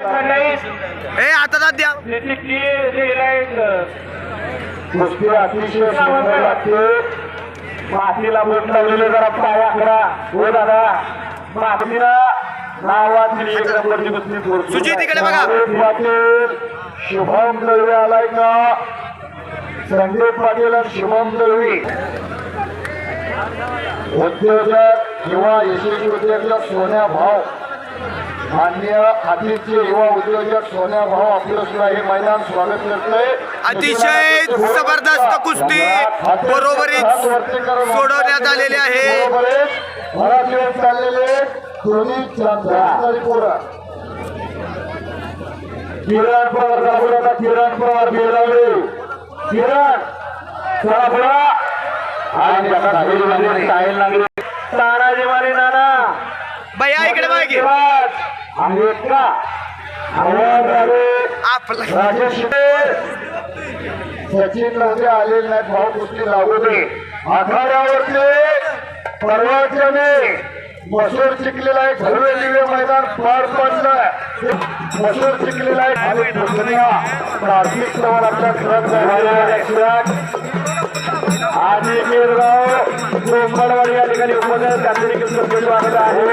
ए आता द्या. कुस्ती अतिशय सुंदर लागते मातीला बोट लावलेले जरा पाय आकडा. हो दादा. मातीला एक नंबरची कुस्ती इकडे बघा. पाटील शुभम दळवी आलाय का? संदीप पाटील आणि शुभम दळवी. उद्योजक किंवा यशस्वी उद्योजक सोन्या भाव मान्य खातीचे युवा उद्योजक सोन्या भाऊ आपलं सुद्धा हे मैदान स्वागत करतोय. अतिशय जबरदस्त कुस्ती बरोबरीत सोडवण्यात आलेली आहे. बरोबरीत बराच वेळ चाललेले दोन्ही चांदणी पोरं किरण पवार किरण पवार किरण चला आणि साहिल लागले तानाजी मारे नाना या इकडे मागे सचिन लोक आलेले नाहीत भाऊ गोष्टी लागू नये परवाच्याने मसूर जिंकलेला आहे सर्वे दिव्य मैदान पार पडलं मसूर जिंकलेला आहे प्राथमिक स्तरावर आपल्या आणि गिरगाव कोंबडवाडी या ठिकाणी उपस्थित स्वागत आहे.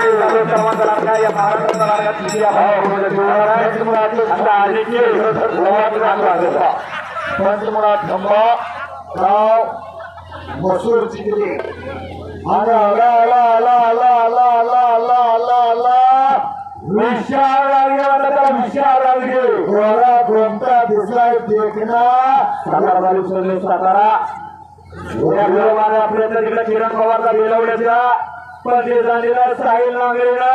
सर्वांचा या महाराष्ट्राचा की पंचमुळात धम्मा गाव मसूर चिखली. आणि आला आला आला आला आला आला आला आला आला. विशाल रागे वाला त्याला विशाल रागे कोणता दिसलाय देखना सातारा सातारा. आपल्याला तिकडे किरण पवारचा बेलवड्याचा. पदे झालेला साहिल नांगरेला.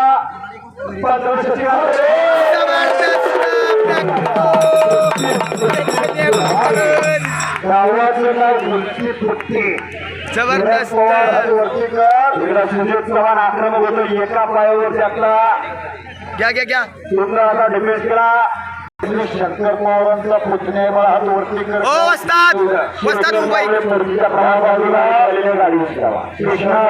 पंधराशे गावाचं नाव मुलची फुटते जबरदस्त. सुजित चव्हाण आक्रमक होतो एका पायावर आपला घ्या घ्या घ्या. असा डिफेन्स केला. श्री शंकर पवारांचा पुतण्याला हात वरती मूर्तीच्या प्रभावाला कृष्णा